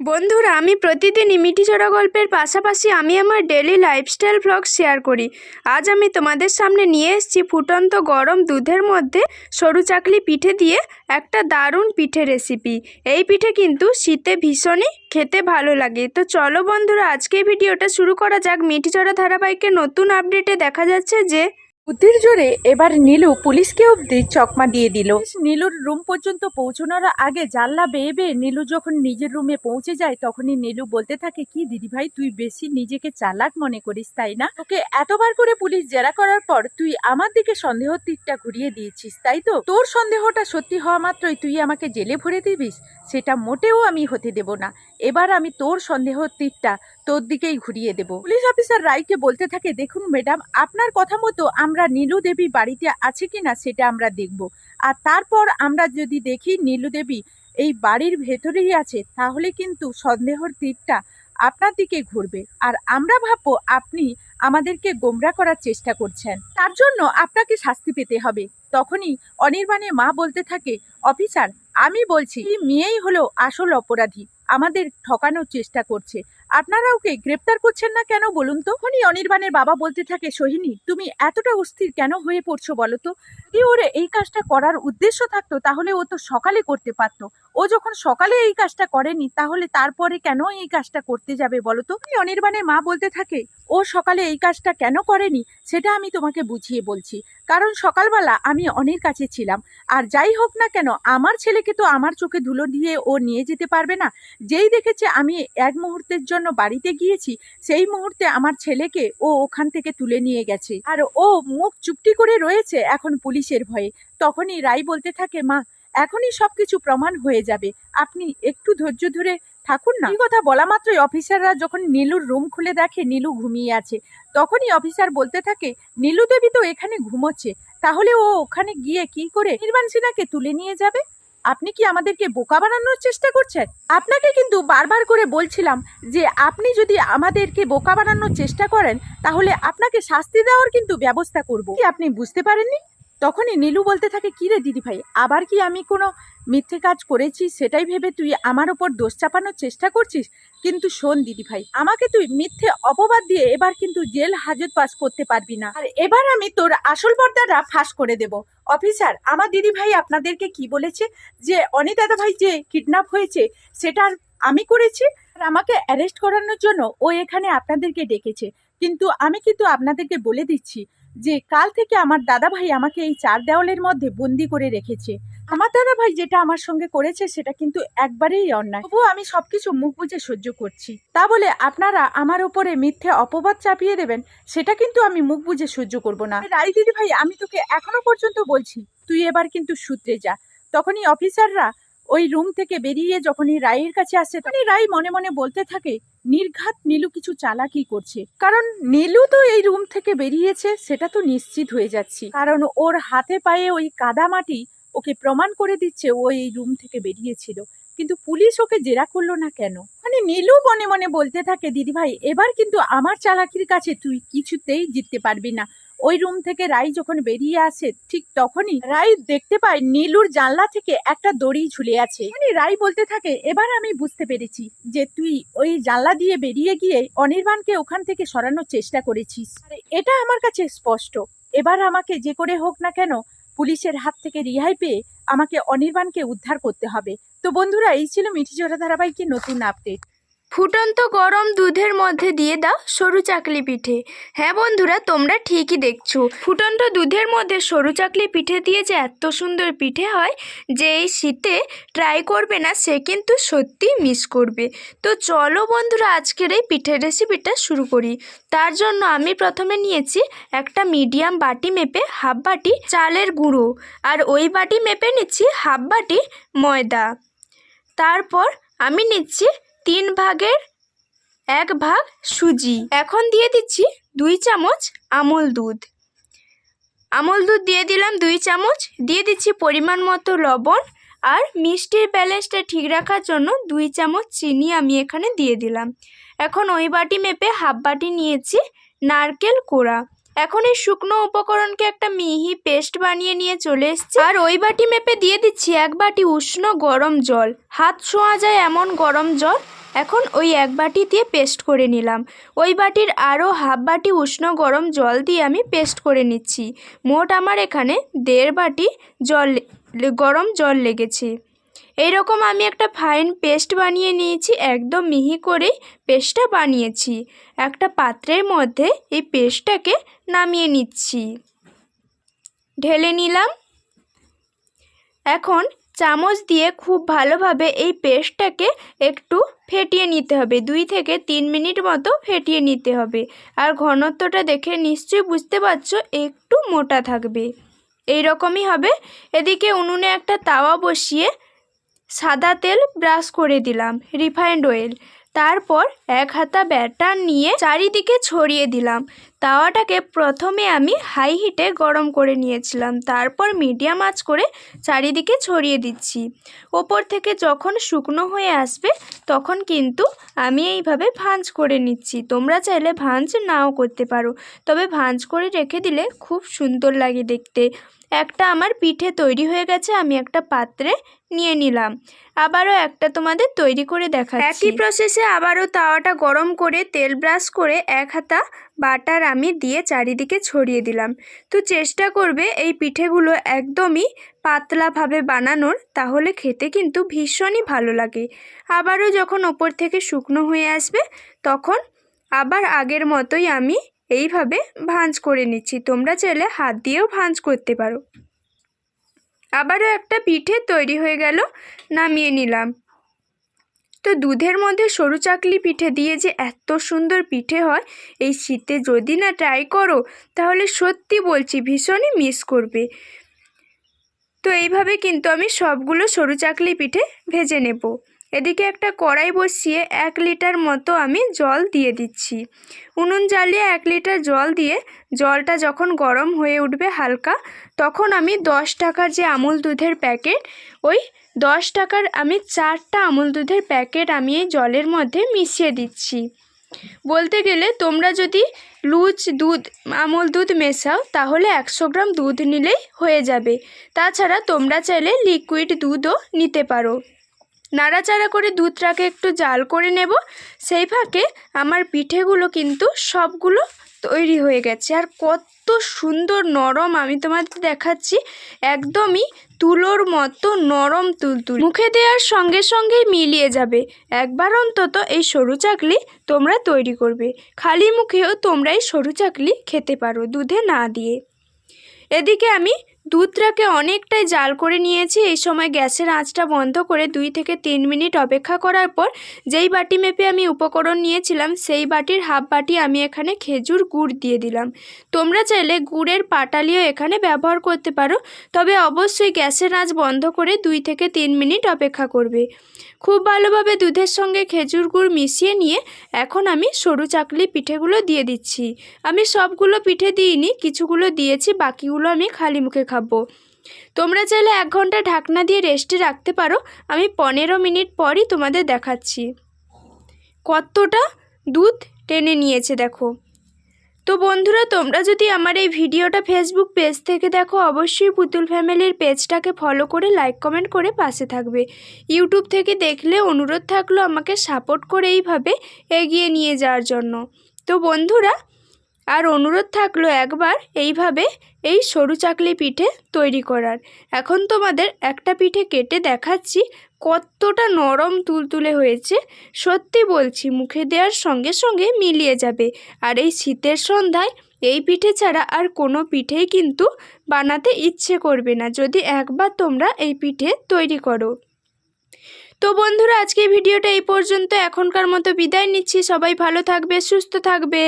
বন্ধুরা, আমি প্রতিদিনই মিঠি চড়া গল্পের পাশাপাশি আমি আমার ডেলি লাইফস্টাইল ভ্লগ শেয়ার করি। আজ আমি তোমাদের সামনে নিয়ে এসেছি ফুটন্ত গরম দুধের মধ্যে সরু চাকলি পিঠে দিয়ে একটা দারুণ পিঠে রেসিপি এই পিঠে কিন্তু শীতে ভীষণই খেতে ভালো লাগে। তো চলো বন্ধুরা আজকে ভিডিওটা শুরু করা যাক। মিঠি চড়া ধারাবাহিকের নতুন আপডেটে দেখা যাচ্ছে যে বুদ্ধির জোরে এবার নীলু পুলিশকে অব্দি চকমা দিয়ে দিল। নীলুর রুম পর্যন্ত পৌঁছানোর আগে জানলা বেয়ে বেয়ে নীলু যখন নিজের রুমে পৌঁছে যায়, তখনই নীলু বলতে থাকে, কি দিদিভাই, তুই বেশি নিজেকে চালাক মনে করিস, তাই না? তোকে এতবার করে পুলিশ জেরা করার পর তুই আমার দিকে সন্দেহ তীরটা ঘুরিয়ে দিয়েছিস, তাই তো? তোর সন্দেহটা সত্যি হওয়া মাত্রই তুই আমাকে জেলে ভরে দিবিস সেটা মোটেও আমি হতে দেব না। এবার আমি তোর সন্দেহ তীরটা তোর দিকেই ঘুরিয়ে দেব। পুলিশ অফিসার রায়কে বলতে থাকে, দেখুন ম্যাডাম, আপনার কথা মতো আমরা নীলু দেবী বাড়িতে আছে কিনা সেটা আমরা দেখব। আর তারপর আমরা যদি দেখি নীলু দেবী এই বাড়ির ভেতরেই আছে, তাহলে কিন্তু সন্দেহর তীরটা আপনার দিকে ঘুরবে। আর আমরা ভাববো আপনি আমাদেরকে গোমরা করার চেষ্টা করছেন। তার জন্য আপনাকে শাস্তি পেতে হবে। তখনই অনির্বাণের মা বলতে থাকে, অফিসার, আমি বলছি মেয়েই হলো আসল অপরাধী। আমাদের ঠকানোর চেষ্টা করছে। আপনারা ওকে গ্রেপ্তার করছেন না কেন বলুন তো? তখনই অনির্বাণের বাবা বলতে থাকে, সোহিনী, তুমি এতটা অস্থির কেন হয়ে পড়ছো বলো তো? যদি ওর এই কাজটা করার উদ্দেশ্য থাকতো, তাহলে ও তো সকালে করতে পারতো। ও যখন সকালে এই কাজটা করেনি, তাহলে তারপরে কেন এই কাজটা করতে যাবে বলো তো? অনির্বাণের মা বলতে থাকে ও সকালে এই কাজটা কেন করেনি সেটা আমি তোমাকে বুঝিয়ে বলছি। কারণ সকালবেলা আমি অনির কাছে ছিলাম। আর যাই হোক না কেন, আমার ছেলেকে তো আমার চোখে ধুলো দিয়ে ও নিয়ে যেতে পারবে না। যেই দেখেছে আমি এক মুহূর্তের জন্য বাড়িতে গিয়েছি, সেই মুহূর্তে আমার ছেলেকে ও ওখান থেকে তুলে নিয়ে গেছে। আর ও মুখ চুপটি করে রয়েছে এখন পুলিশের ভয়ে। তখনই রাই বলতে থাকে, মা, এখনই সবকিছু প্রমাণ হয়ে যাবে। আপনি একটু ধৈর্য ধরে থাকুন না। কথা? বলা মাত্রই অফিসাররা যখন নীলুর রুম খুলে দেখে, নীলু ঘুমিয়ে আছে, তখনই অফিসার বলতে থাকে, নীলু দেবী তো এখানে ঘুমোচ্ছে, তাহলে ও ওখানে গিয়ে কি করে নির্বাণ সিনহাকে তুলে নিয়ে যাবে? আপনি কি আমাদেরকে বোকা বানানোর চেষ্টা করছেন? আপনাকে কিন্তু বারবার করে বলছিলাম যে, আপনি যদি আমাদেরকে বোকা বানানোর চেষ্টা করেন, তাহলে আপনাকে শাস্তি দেওয়ার কিন্তু ব্যবস্থা করব। কি আপনি বুঝতে পারেননি? তখনই নীলু বলতে থাকে, কি রে দিদিভাই আবার কি আমি কোনো মিথ্যে কাজ করেছি? সেটাই ভেবে তুই আমার ওপর দোষ চাপানোর চেষ্টা করছিস? কিন্তু শোন দিদিভাই আমাকে তুই মিথ্যে অপবাদ দিয়ে এবার কিন্তু জেল হাজত পাস করতে পারবি না। আর এবার আমি তোর আসল পর্দাটা ফাঁস করে দেব। অফিসার, আমার দিদিভাই আপনাদেরকে কি বলেছে? যে অনিতা ভাই যে কিডন্যাপ হয়েছে, সেটা আমি করেছি। আর আমাকে অ্যারেস্ট করানোর জন্য ও এখানে আপনাদেরকে ডেকেছে। কিন্তু আমি কিন্তু আপনাদেরকে বলে দিচ্ছি যে কাল থেকে আমার দাদা ভাই আমাকে এই চার দেওয়ালের মধ্যে বন্দি করে রেখেছে। আমার দাদা ভাই যেটা আমার সঙ্গে করেছে সেটা কিন্তু একবারেই অন্যায়। তবুও আমি সবকিছু মুখ বুঝে সহ্য করছি। তা বলে আপনারা আমার উপরে মিথ্যে অপবাদ চাপিয়ে দেবেন, সেটা কিন্তু আমি মুখ বুঝে সহ্য করব না। রাই দিদি ভাই আমি তোকে এখনও পর্যন্ত বলছি, তুই এবার কিন্তু সূত্রে যা। তখনই অফিসাররা ওই রুম থেকে বেরিয়ে যখনই রায়ের কাছে আসে, তখনই রাই মনে মনে বলতে থাকে নির্ঘাত নীলু কিছু চালাকি করছে। কারণ নীলু তো এই রুম থেকে বেরিয়েছে, সেটা তো নিশ্চিত হয়ে যাচ্ছি। কারণ ওর হাতে পায়ে ওই কাদামাটি ওকে প্রমাণ করে দিচ্ছে ও এই রুম থেকে বেরিয়েছিল। কিন্তু পুলিশ ওকে জেরা করল না কেন? মানে নীলু মনে মনে বলতে থাকে, দিদিভাই, এবার কিন্তু আমার চালাকির কাছে তুই কিছুতেই জিততে পারবি না। ওই রুম থেকে রাই যখন বেরিয়ে আসে, ঠিক তখনই রাই দেখতে পায় নীলুর জানলা থেকে একটা দড়ি ঝুলে আছে। মানে রাই বলতে থাকে, এবার আমি বুঝতে পেরেছি যে তুই ওই জানলা দিয়ে বেরিয়ে গিয়ে অনির্বাণকে ওখান থেকে সরানোর চেষ্টা করেছিস। এটা আমার কাছে স্পষ্ট। এবার আমাকে যে করে হোক না কেন, পুলিশের হাত থেকে রিহাই পেয়ে আমাকে অনির্বাণকে উদ্ধার করতে হবে। তো বন্ধুরা, এই ছিল মিঠি জোড়া ধারাবাহিকের নতুন আপডেট ফুটন্ত গরম দুধের মধ্যে দিয়ে দাও সরু চাকলি পিঠে। হ্যাঁ বন্ধুরা, তোমরা ঠিকই দেখছ। ফুটন্ত দুধের মধ্যে সরু চাকলি পিঠে দিয়ে যে এত সুন্দর পিঠে হয়, যে এই শীতে ট্রাই করবে না, সে কিন্তু সত্যি মিস করবে। তো চলো বন্ধুরা, আজকের এই পিঠের রেসিপিটা শুরু করি। তার জন্য আমি প্রথমে নিয়েছি একটা মিডিয়াম বাটি মেপে হাফ বাটি চালের গুঁড়ো। আর ওই বাটি মেপে নিচ্ছি হাফ বাটি ময়দা। তারপর আমি নিচ্ছি তিন ভাগের এক ভাগ সুজি। এখন দিয়ে দিচ্ছি দুই চামচ আমল দুধ। আমল দুধ দিয়ে দিলাম দুই চামচ। দিয়ে দিচ্ছি পরিমাণ মতো লবণ আর মিষ্টির ব্যালেন্সটা ঠিক রাখার জন্য দুই চামচ চিনি আমি এখানে দিয়ে দিলাম। এখন ওই বাটি মেপে হাফ বাটি নিয়েছি নারকেল কোড়া। এখন এই শুকনো উপকরণকে একটা মিহি পেস্ট বানিয়ে নিয়ে চলে এসেছি। আর ওই বাটি মেপে দিয়ে দিচ্ছি এক বাটি উষ্ণ গরম জল। হাত ছোঁয়া যায় এমন গরম জল। এখন ওই এক বাটি দিয়ে পেস্ট করে নিলাম। ওই বাটির আরও হাফ বাটি উষ্ণ গরম জল দিয়ে আমি পেস্ট করে নিচ্ছি। মোট আমার এখানে দেড় বাটি জল গরম জল লেগেছে। এইরকম আমি একটা ফাইন পেস্ট বানিয়ে নিয়েছি, একদম মিহি করেই পেস্টটা বানিয়েছি। একটা পাত্রের মধ্যে এই পেস্টটাকে নামিয়ে নিচ্ছি। ঢেলে নিলাম। এখন চামচ দিয়ে খুব ভালোভাবে এই পেস্টটাকে একটু ফেটিয়ে নিতে হবে। দুই থেকে তিন মিনিট মতো ফেটিয়ে নিতে হবে। আর ঘনত্বটা দেখে নিশ্চয়ই বুঝতে পারছ, একটু মোটা থাকবে। এই রকমই হবে। এদিকে উনুনে একটা তাওয়া বসিয়ে সাদা তেল ব্রাশ করে দিলাম, রিফাইন্ড অয়েল। তারপর এক হাতা ব্যাটার নিয়ে চারিদিকে ছড়িয়ে দিলাম। তাওয়াটাকে প্রথমে আমি হাই হিটে গরম করে নিয়েছিলাম। তারপর মিডিয়াম আঁচ করে চারিদিকে ছড়িয়ে দিচ্ছি। ওপর থেকে যখন শুকনো হয়ে আসবে, তখন কিন্তু আমি এইভাবে ভাঁজ করে নিচ্ছি। তোমরা চাইলে ভাঁজ নাও করতে পারো, তবে ভাঁজ করে রেখে দিলে খুব সুন্দর লাগে দেখতে। একটা আমার পিঠে তৈরি হয়ে গেছে, আমি একটা পাত্রে নিয়ে নিলাম। আবারও একটা তোমাদের তৈরি করে দেখাচ্ছি। একই প্রসেসে আবারও তাওয়াটা গরম করে তেল ব্রাশ করে এক হাতা বাটার আমি দিয়ে চারিদিকে ছড়িয়ে দিলাম। তো চেষ্টা করবে এই পিঠেগুলো একদমই পাতলাভাবে বানানোর, তাহলে খেতে কিন্তু ভীষণই ভালো লাগে। আবারও যখন ওপর থেকে শুকনো হয়ে আসবে, তখন আবার আগের মতোই আমি এইভাবে ভাঁজ করে নিচ্ছি। তোমরা চাইলে হাত দিয়েও ভাঁজ করতে পারো। আবারও একটা পিঠে তৈরি হয়ে গেল, নামিয়ে নিলাম। তো দুধের মধ্যে সরু চাকলি পিঠে দিয়ে যে এত সুন্দর পিঠে হয়, এই শীতে যদি না ট্রাই করো, তাহলে সত্যি বলছি ভীষণই মিস করবে। তো এইভাবে কিন্তু আমি সবগুলো সরু চাকলি পিঠে ভেজে নেব। এদিকে একটা কড়াই বসিয়ে এক লিটার মতো আমি জল দিয়ে দিচ্ছি। উনুন জ্বালিয়ে এক লিটার জল দিয়ে জলটা যখন গরম হয়ে উঠবে হালকা, তখন আমি দশ টাকার যে আমুল দুধের প্যাকেট, ওই দশ টাকার আমি চারটা আমুল দুধের প্যাকেট আমি এই জলের মধ্যে মিশিয়ে দিচ্ছি। বলতে গেলে তোমরা যদি লুজ দুধ, আমুল দুধ মেশাও, তাহলে একশো গ্রাম দুধ নিলেই হয়ে যাবে। তাছাড়া তোমরা চাইলে লিকুইড দুধও নিতে পারো। নাড়াচাড়া করে দুধটাকে একটু জাল করে নেব। সেই ফাঁকে আমার পিঠেগুলো কিন্তু সবগুলো তৈরি হয়ে গেছে। আর কত সুন্দর নরম আমি তোমাদের দেখাচ্ছি, একদমই তুলোর মতো নরম তুলতুল। মুখে দেওয়ার সঙ্গে সঙ্গেই মিলিয়ে যাবে। একবার অন্তত এই সরু চাকলি তোমরা তৈরি করবে। খালি মুখেও তোমরা এই সরু চাকলি খেতে পারো দুধে না দিয়ে। এদিকে আমি দুধটাকে অনেকটাই জাল করে নিয়েছি। এই সময় গ্যাসের আঁচটা বন্ধ করে দুই থেকে তিন মিনিট অপেক্ষা করার পর যেই বাটি মেপে আমি উপকরণ নিয়েছিলাম, সেই বাটির হাফ বাটি আমি এখানে খেজুর গুড় দিয়ে দিলাম। তোমরা চাইলে গুড়ের পাটালিও এখানে ব্যবহার করতে পারো, তবে অবশ্যই গ্যাসের আঁচ বন্ধ করে দুই থেকে তিন মিনিট অপেক্ষা করবে। খুব ভালোভাবে দুধের সঙ্গে খেজুর গুড় মিশিয়ে নিয়ে এখন আমি সরু চাকলি পিঠেগুলো দিয়ে দিচ্ছি। আমি সবগুলো পিঠে দিইনি, কিছুগুলো দিয়েছি, বাকিগুলো আমি খালি মুখে খাব তোমরা চাইলে এক ঘণ্টা ঢাকনা দিয়ে রেস্টে রাখতে পারো। আমি পনেরো মিনিট পরই তোমাদের দেখাচ্ছি। কতটা দুধ টেনে নিয়েছে দেখো। তো বন্ধুরা, তোমরা যদি আমার এই ভিডিওটা ফেসবুক পেজ থেকে দেখো, অবশ্যই পুতুল ফ্যামিলির পেজটাকে ফলো করে লাইক কমেন্ট করে পাশে থাকবে। ইউটিউব থেকে দেখলে অনুরোধ থাকল আমাকে সাপোর্ট করে এইভাবে এগিয়ে নিয়ে যাওয়ার জন্য। তো বন্ধুরা আর অনুরোধ থাকল একবার এইভাবে এই সরু চাকলি পিঠে তৈরি করার। এখন তোমাদের একটা পিঠে কেটে দেখাচ্ছি কতটা নরম তুলতুলে হয়েছে। সত্যি বলছি, মুখে দেওয়ার সঙ্গে সঙ্গে মিলিয়ে যাবে। আর এই শীতের সন্ধ্যায় এই পিঠে ছাড়া আর কোনো পিঠেই কিন্তু বানাতে ইচ্ছে করবে না, যদি একবার তোমরা এই পিঠে তৈরি করো। তো বন্ধুরা আজকে ভিডিওটা এই পর্যন্ত। এখনকার মতো বিদায় নিচ্ছি। সবাই ভালো থাকবে, সুস্থ থাকবে।